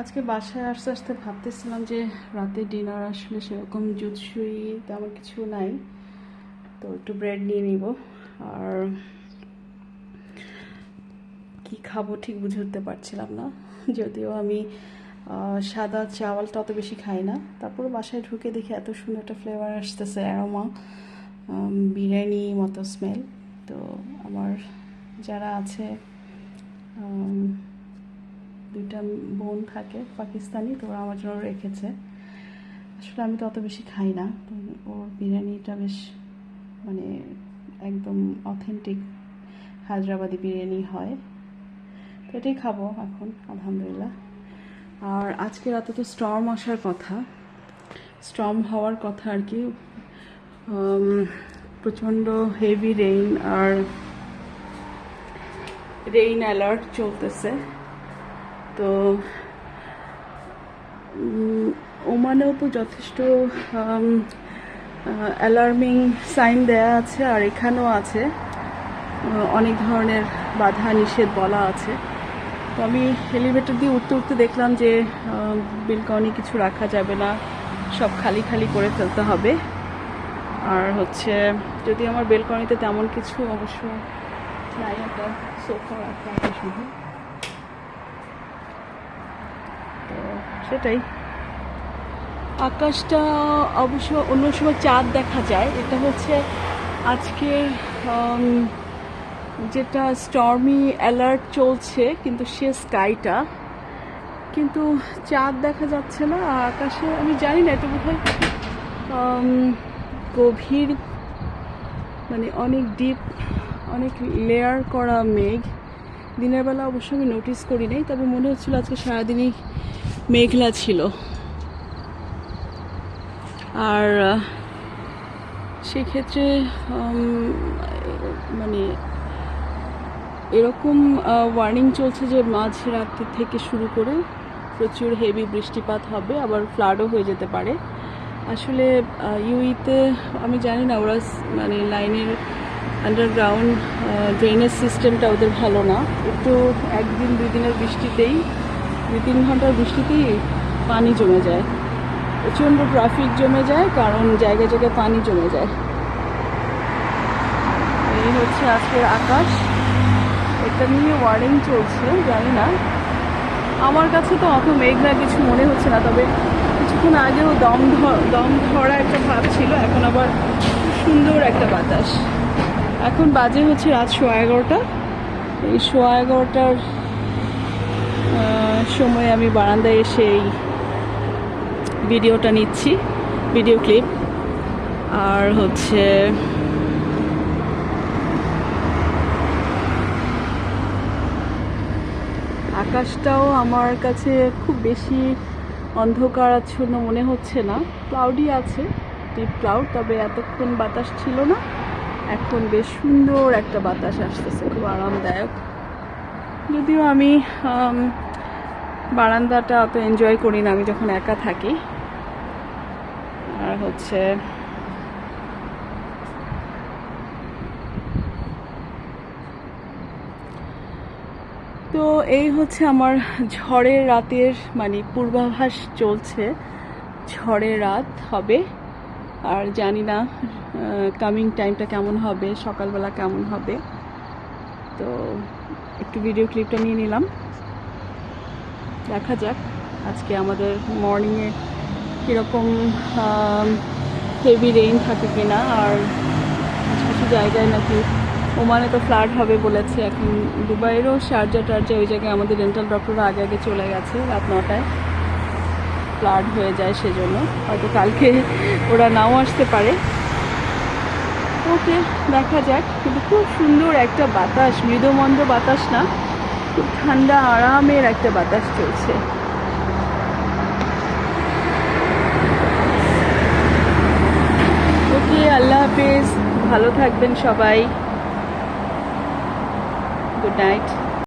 আজকে বাসায় আসতে আসতে ভাবতেছিলাম যে রাতে ডিনার আসলে সেরকম জুৎসুই তেমন কিছু নাই। তো একটু ব্রেড নিয়ে নিব। আর কি খাব ঠিক বুঝে উঠতে পারছিলাম না। যদিও আমি সাদা চাওয়ালটা অত বেশি খাই না। তারপর বাসায় ঢুকে দেখি এত সুন্দর একটা ফ্লেভার আসতেছে অ্যারোমা বিরিয়ানি মতো স্মেল তো আমার যারা আছে দুইটা বোন থাকে পাকিস্তানি, তো ওরা আমার জন্য রেখেছে। আসলে আমি তো অত বেশি খাই না, তো ওর বিরিয়ানিটা বেশ মানে একদম অথেন্টিক হায়দ্রাবাদি বিরিয়ানি হয়। তো এটাই খাব এখন, আলহামদুলিল্লাহ। আর আজকে রাতে তো স্টর্ম আসার কথা। স্টর্ম হওয়ার কথা আর কি। প্রচণ্ড হেভি রেইন আর রেইন অ্যালার্ট চলতেছে। তো ওমানেও তো যথেষ্ট অ্যালার্মিং সাইন দেয়া আছে আর এখানেও আছে। অনেক ধরনের বাধা নিষেধ বলা আছে। তো আমি এলিভেটর দিয়ে উঠতে উঠতে দেখলাম যে বিলকনি কিছু রাখা যাবে না, সব খালি খালি করে ফেলতে হবে। আর হচ্ছে, যদি আমার বেলকনিতে তেমন কিছু অবশ্য নাই, একটা সোফা রাখা শুধু তো সেটাই। আকাশটা অবশ্য অন্য সময় চাঁদ দেখা যায়। এটা হচ্ছে আজকের যেটা স্টর্মি অ্যালার্ট চলছে, কিন্তু সে স্কাইটা কিন্তু চাঁদ দেখা যাচ্ছে না আকাশে আমি জানি না এটা বোধহয় গভীর মানে অনেক ডিপ অনেক লেয়ার করা মেঘ। দিনের বেলা অবশ্য আমি নোটিস করি নাই, তবে মনে হচ্ছিল আজকে সারাদিনই মেঘলা ছিল। আর সেক্ষেত্রে মানে এরকম ওয়ার্নিং চলছে যে মাঝ রাত্রি থেকে শুরু করে প্রচুর হেভি বৃষ্টিপাত হবে, আবার ফ্লাডও হয়ে যেতে পারে। আসলে ইউইতে আমি জানি না ওরা মানে লাইনের আন্ডারগ্রাউন্ড ড্রেনেজ সিস্টেমটা ওদের ভালো না। একটু একদিন দুই দিনের বৃষ্টিতেই দুই তিন ঘণ্টার বৃষ্টিতেই পানি জমে যায়। প্রচণ্ড ট্রাফিক জমে যায়, কারণ জায়গায় জায়গায় পানি জমে যায়। এই হচ্ছে আজকের আকাশ। এটা নিয়ে ওয়ার্নিং চলছে, জানি না। আমার কাছে তো অত মেঘলা কিছু মনে হচ্ছে না, তবে কিছুক্ষণ আগেও দম দম ধরা একটা ভাব ছিল, এখন আবার সুন্দর একটা বাতাস। এখন বাজে হচ্ছে রাত সোয়া এগারোটা। এই সোয়া এগারোটার সময় আমি বারান্দায় এসে এই ভিডিওটা নিচ্ছি ভিডিও ক্লিপ। আর হচ্ছে আকাশটাও আমার কাছে খুব বেশি অন্ধকারাচ্ছন্ন মনে হচ্ছে না। ক্লাউডি আছে ডিপ ক্লাউড তবে এতক্ষণ বাতাস ছিল না। এখন বেশ সুন্দর একটা বাতাস আসতেছে খুব আরামদায়ক। যদিও আম, বারান্দাটা অত এনজয় করি না, আমি যখন একা থাকি। আর হচ্ছে তো এই হচ্ছে আমার ঝড়ের রাতের মানে পূর্বাভাস চলছে। ঝড়ের রাত হবে। আর জানি না কামিং টাইমটা কেমন হবে, সকালবেলা কেমন হবে। তো একটু ভিডিও ক্লিপটা নিয়ে নিলাম। দেখা যাক আজকে আমাদের মর্নিংয়ে কীরকম হেভি রেইন থাকে কিনা আর কিছু কিছু জায়গায় নাকি ওমানে তো ফ্লাড হবে বলেছে। এখন দুবাইয়েরও শারজা টার্জা ওই জায়গায় আমাদের ডেন্টাল ডক্টররা আগে আগে চলে গেছে রাত নটায়। ফ্লাড হয়ে যায় সেজন্য। হয়তো কালকে ওরা নাও আসতে পারে। ওকে দেখা যাক। কিন্তু খুব সুন্দর একটা বাতাস মৃদুমন্দ বাতাস না? খুব ঠান্ডা আরামের একটা বাতাস চলছে। ওকে আল্লাহ হাফিজ। ভালো থাকবেন সবাই। Good night